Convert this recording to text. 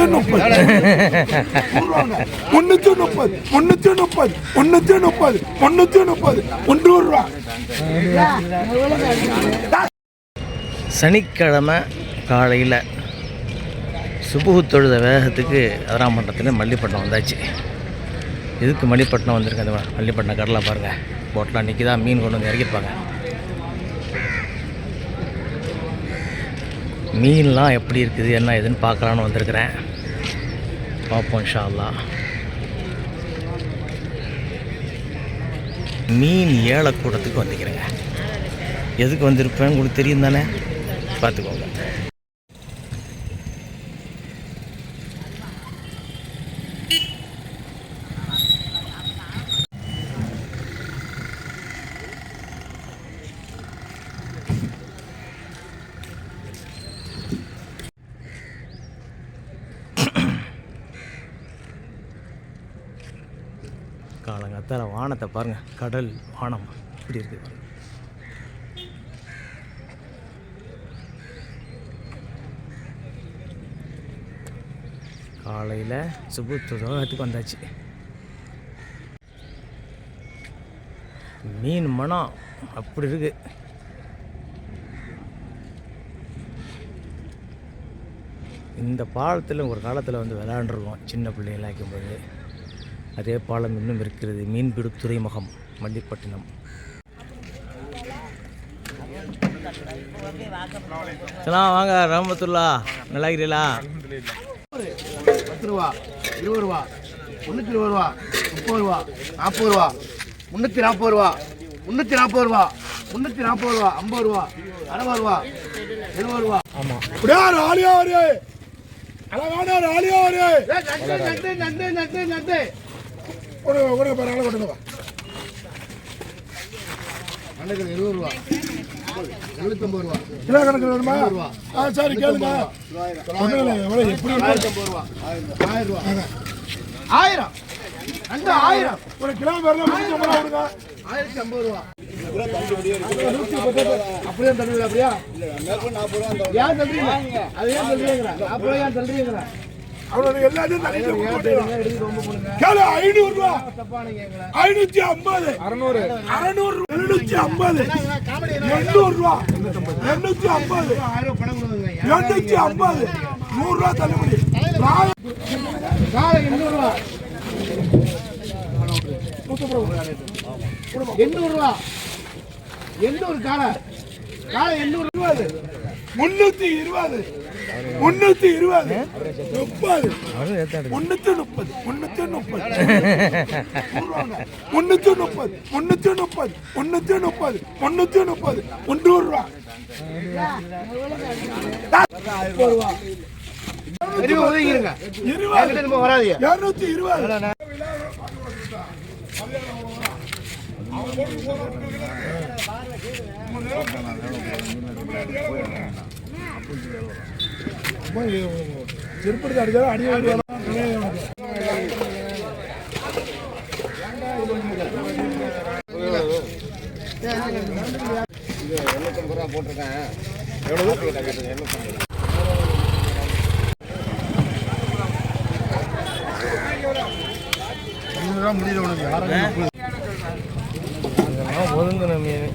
முன்னூத்தி முப்பது. முன்னூத்தி முப்பது முன்னூத்தி முப்பது முன்னூத்தி முப்பது முன்னூத்தி முப்பது முந்நூறு ரூபா சனிக்கிழமை காலையில் சுபுகு தொழுத வேகத்துக்கு அதராமண்டலத்தில் மல்லிப்பட்டினம் வந்தாச்சு. எதுக்கு மல்லிப்பட்டினம் வந்திருக்கு அந்த மல்லிப்பட்டினம் கடலை பாருங்கள் போட்லாம் நிற்கிதா மீன் கொண்டு வந்து இறக்கிருப்பாங்க மீன்லாம் எப்படி இருக்குது என்ன ஏதுன்னு பார்க்கலான்னு வந்திருக்கிறேன். பார்ப்போம் இன்ஷா மீன் மீன் ஏலக்கூடத்துக்கு வந்துக்கிறேங்க. எதுக்கு வந்திருப்பேன் உங்களுக்கு தெரியும் தானே? பார்த்துக்கோங்க. காலங்காத்தால் வானத்தை பாருங்கள் கடல் வானம். இப்படி இருக்குது பாருங்கள் காலையில் சுபுத்துவத்துக்கு வந்தாச்சு. மீன் மனம் அப்படி இருக்கு. இந்த பாலத்தில் ஒரு காலத்தில் வந்து விளாண்டுருக்கோம் சின்ன பிள்ளைங்களாம் போது அதே பாலம் இன்னும் இருக்கிறது. மீன்பிடி துறைமுகம் மல்லிப்பட்டினம். சலாம் வாங்க ரஹமத்துல்லா. நல்லா இருக்கிறீங்களா பத்து ரூபா இருபது ரூபா முந்நூற்றி இருபது ரூபா முப்பது ரூபா நாற்பது ரூபா முந்நூற்றி நாற்பது ரூபா முந்நூற்றி நாற்பது ரூபா முந்நூற்றி நாற்பது ரூபா ஐம்பது ரூபா அறுபது ரூபா எழுபது ரூபா. அப்படியே ராலியா ஒரு அழகான ராலியா ஒரு நண்டு நண்டு நண்டு நண்டு ஒரு ஒரு பரவாயில்ல கொண்டு வா. நண்டுக்கு இருபது ரூபா. எழுபத்தொம்பது ரூபா. கிலோ கணக்கு வேணுமா ஆ சரி கேளுங்க. எப்படி ஆயிரம் ரூபா. ஆயிரம். நண்டு ஆயிரம். ஒரு கிலோ ஆயிரத்தி ஐம்பது ரூபா அப்படியே தள்ளுவீங்க அப்படியா. ஏன் தள்ளுறீங்க? அது ஏன் தள்ளுறீங்க? ரூபா ஏன் அவரோட எல்லாத்தையும் போடுங்க கேளு ஐநூறு ரூபா ஐநூத்தி ஐம்பது. அறுநூறு. அறுநூறு எழுநூத்தி ஐம்பது. எண்ணூறு ரூபா எண்ணூத்தி ஐம்பது. எண்ணூத்தி ஐம்பது. நூறு ரூபா தள்ளுபடி. எண்ணூறு ரூபா எண்ணூறு ரூபா எண்ணூறு காலை. காலை எண்ணூறு. ரூபா முன்னூத்தி இருபது. முன்னூத்தி இருபது முப்பது முன்னூத்தி முப்பது முன்னூத்தி முப்பது முன்னூத்தி முப்பது முன்னூத்தி முப்பது முன்னூத்தி முப்பது முன்னூத்தி முப்பது முன்னூறு ரூபா பெரிய உதவிங்க இருபது நம்ம வராதீங்க இருநூத்தி இருபது செருப்படுத்தி அடிச்சாலும் அடி முடியல உனக்கு ஒதுங்கின மீன்